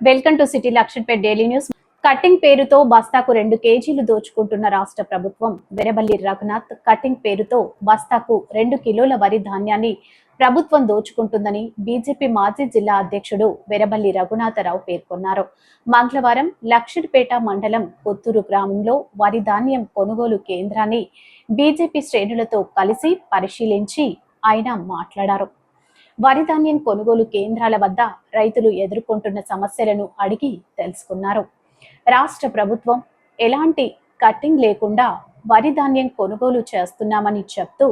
Welcome to city Lakshanpet daily news. Cutting పేరుతో బస్తాకు రెండు కేజీలు దోచుకుంటున్న రాష్ట్ర ప్రభుత్వం వెరబల్లి రఘునాథ్ కటింగ్ పేరుతో బస్తాకు రెండు కిలోల వరి ధాన్యాన్ని ప్రభుత్వం దోచుకుంటుందని బీజేపీ మాజీ జిల్లా అధ్యక్షుడు వెరబల్లి రఘునాథరావు పేర్కొన్నారు. మంగళవారం లక్షిడిపేట మండలం కొత్తూరు గ్రామంలో వరి ధాన్యం కొనుగోలు కేంద్రాన్ని బీజేపీ శ్రేణులతో కలిసి పరిశీలించి ఆయన మాట్లాడారు. వరి ధాన్యం కొనుగోలు కేంద్రాల వద్ద రైతులు ఎదుర్కొంటున్న సమస్యలను అడిగి తెలుసుకున్నారు. రాష్ట్ర ప్రభుత్వం ఎలాంటి కట్టింగ్ లేకుండా వరి ధాన్యం కొనుగోలు చేస్తున్నామని చెప్తూ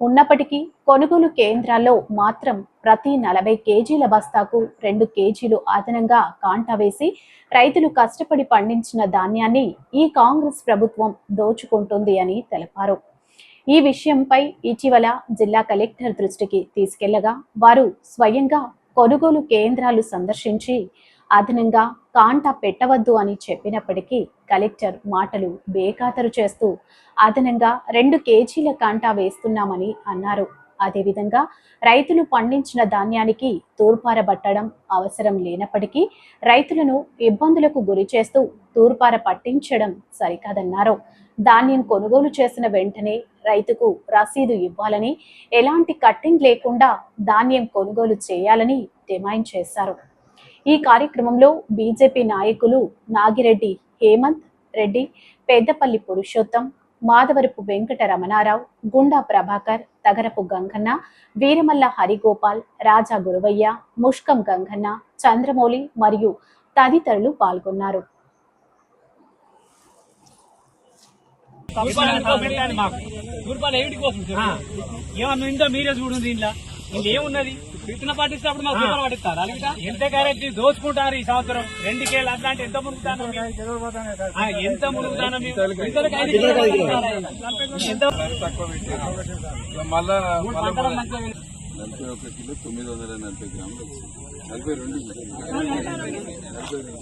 ఉన్నప్పటికీ కొనుగోలు కేంద్రాల్లో మాత్రం ప్రతి నలభై కేజీల బస్తాకు రెండు కేజీలు అదనంగా కాంటా వేసి రైతులు కష్టపడి పండించిన ధాన్యాన్ని ఈ కాంగ్రెస్ ప్రభుత్వం దోచుకుంటుంది అని తెలిపారు. ఈ విషయంపై ఇటీవల జిల్లా కలెక్టర్ దృష్టికి తీసుకెళ్ళగా వారు స్వయంగా కొనుగోలు కేంద్రాలు సందర్శించి అదనంగా కాంట పెట్టవద్దు అని చెప్పినప్పటికీ కలెక్టర్ మాటలు బేఖాతరు చేస్తూ అదనంగా రెండు కేజీల కాంటా వేస్తున్నామని అన్నారు. అదేవిధంగా రైతులు పండించిన ధాన్యానికి తూర్పారబట్టడం అవసరం లేనప్పటికీ రైతులను ఇబ్బందులకు గురి చేస్తూ తూర్పార పట్టించడం సరికాదన్నారు. ధాన్యం కొనుగోలు చేసిన వెంటనే రైతుకు రసీదు ఇవ్వాలని ఎలాంటి కట్టింగ్ లేకుండా ధాన్యం కొనుగోలు చేయాలని డిమాండ్ చేశారు. ఈ కార్యక్రమంలో బీజేపీ నాయకులు నాగిరెడ్డి హేమంత్ రెడ్డి పెద్దపల్లి పురుషోత్తం మాధవరపు వెంకట రమణారావు గుండా ప్రభాకర్ తగరపు గంగన్న వీరమల్ల హరిగోపాల్ రాజా గురువయ్య ముష్కం గంగన్న చంద్రమౌళి మరియు తదితరులు పాల్గొన్నారు. ఏమన్నా ఉందో మీరే చూడండి దీంట్లో ఏమున్నది విత్తన పాటిస్తున్నప్పుడు మాకు రూపాయలు పట్టిస్తారు? అలాగే ఎంత క్యారెట్ తీసుకుంటారు ఈ సంవత్సరం? రెండు కేళ్ళు అట్లా అంటే ఎంత మునుగుతాను ఎంత మునుగుతాను నలభై ఒక కిలో తొమ్మిది వందల నలభై గ్రాములు నలభై రెండు నలభై రెండు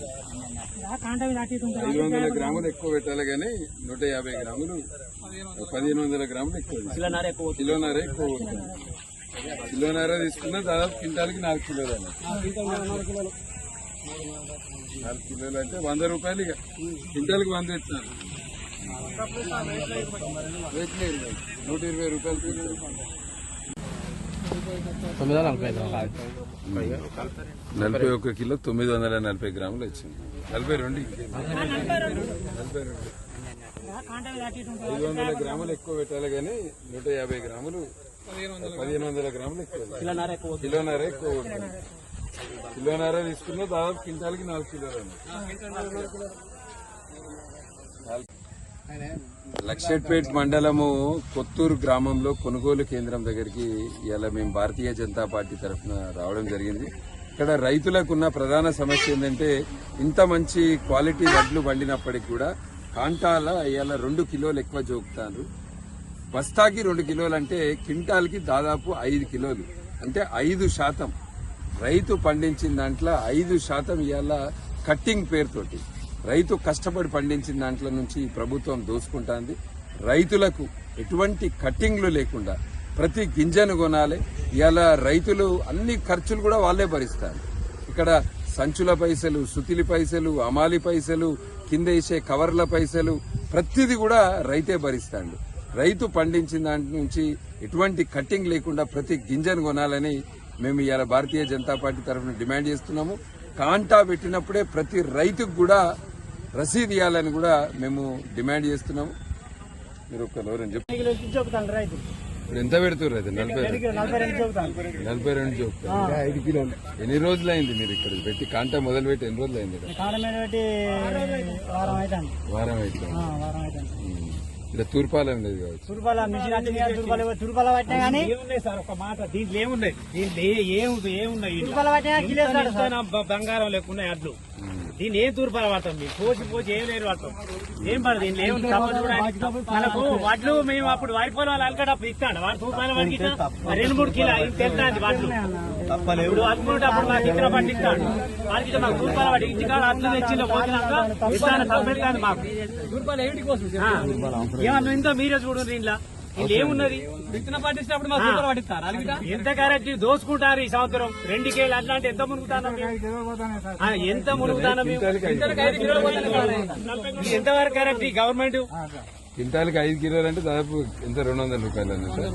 ఐదు వందల గ్రాములు ఎక్కువ పెట్టాలి కానీ నూట యాభై గ్రాములు పదిహేను వందల గ్రాములు ఎక్కువ తీసుకోవాలి. కిలోన్నర ఎక్కువ కిలోన్నర తీసుకున్నా దాదాపు క్వింటాల్కి నాలుగు కిలోలు అన్న. నాలుగు కిలోలు అంటే వంద రూపాయలు ఇక. క్వింటాల్కి వంద ఇస్తున్నారు. నూట ఇరవై రూపాయలు నలభై ఒక్క కిలో తొమ్మిది వందల నలభై గ్రాములు వచ్చింది. నలభై రెండు నలభై రెండు. ఐదు వందల గ్రాములు ఎక్కువ పెట్టాలి కానీ నూట యాభై గ్రాములు పదిహేను వందల గ్రాములు. ఎక్కువ కిలోన్నర ఎక్కువ కిలోన్నర ఎక్కువ ఉంటుంది. కిలోన్నర తీసుకున్నా దాదాపు నాలుగు కిలోలు. లక్షట్పేట్ మండలము కొత్తూరు గ్రామంలో కొనుగోలు కేంద్రం దగ్గరికి ఇలా మేము భారతీయ జనతా పార్టీ తరఫున రావడం జరిగింది. ఇక్కడ రైతులకు ఉన్న ప్రధాన సమస్య ఏంటంటే ఇంత మంచి క్వాలిటీ వడ్లు పండినప్పటికి కూడా కాంటాల ఇవాళ రెండు కిలోలు ఎక్కువ జోకుతారు. బస్తాకి రెండు కిలోలు అంటే క్వింటాల్కి దాదాపు ఐదు కిలోలు. అంటే ఐదు శాతం. రైతు పండించిన దాంట్లో ఐదు శాతం ఇవాళ కట్టింగ్ పేరుతోటి. రైతు కష్టపడి పండించిన దాంట్లో నుంచి ప్రభుత్వం దోసుకుంటాంది. రైతులకు ఎటువంటి కట్టింగ్లు లేకుండా ప్రతి గింజను కొనాలి. ఇవాళ రైతులు అన్ని ఖర్చులు కూడా వాళ్ళే భరిస్తారు. ఇక్కడ సంచుల పైసలు సుతిలి పైసలు అమాలి పైసలు కింద వేసే కవర్ల పైసలు ప్రతిది కూడా రైతే భరిస్తాడు. రైతు పండించిన దాంట్ నుంచి ఎటువంటి కట్టింగ్ లేకుండా ప్రతి గింజను కొనాలని మేము ఇవాళ భారతీయ జనతా పార్టీ తరఫున డిమాండ్ చేస్తున్నాము. కాంటా పెట్టినప్పుడే ప్రతి రైతుకు కూడా రసీదు ఇవ్వాలని కూడా మేము డిమాండ్ చేస్తున్నాము. మీరు ఒక రైతు. ఇప్పుడు ఎంత పెడుతున్నారు అయితే నలభై రెండు. కిలోలు ఎన్ని రోజులు అయింది మీరు ఇక్కడ పెట్టి కాంటా మొదలు పెట్టి ఎన్ని రోజులు అయింది వారం అయితే తూర్పాలెం లేదు కావచ్చు. తురుపాల మిషన్ అంటే తురుపాల తురుపాల పట్టినా కానీ ఏమున్నాయి సార్? ఒక మాట దీంట్లో ఏమున్నాయి? దీంట్లో ఏ- ఏం ఏమున్నాయి తురుపాల పట్టినా కిలో బంగారం లేకున్నాయి అడ్లు. దీన్ని ఏం తూర్పాల పడతాం మీరు? పోసి పోసి ఏం లేరు పడతాం ఏం పడదు దీంట్లో? ఏం తప్పదు కూడా. మనకు వడ్లు మేము అప్పుడు వారిపోయిన వాళ్ళు అలకటప్పుడు ఇస్తాడు. వాడు తూర్పాల వాడికి. రెండు మూడు కిలో ఇంత తెలుస్తుంది వడ్లు? ఇప్పుడు అనుకునేటప్పుడు పండిస్తాడు వాడికి ఇట్లా మాకు ఇంటికాడ అట్లు తెచ్చిందో పోతున్నాక ఇస్తాను తప్పెడతాను మాకు. తూర్పాల ఏమిటి కోసం ఏమన్నా ఇంతో మీరే చూడండి ఇంట్లో. ఏమున్నది విత్తనం పట్టించినప్పుడు మా సూపర్ పట్టిస్తారు అలిగిట ఎంత కరెక్ట్ దోసుకుంటారు ఈ సంవత్సరం? రెండు కేలు అట్లాంటి ఎంత మునుగుతాను ఎంత మునుగుతాను ఎంతవరకు కరెక్ట్ గవర్నమెంట్? ఐదు కిలోలు అంటే దాదాపు ఎంత? రెండు వందల రూపాయలు అన్న సార్.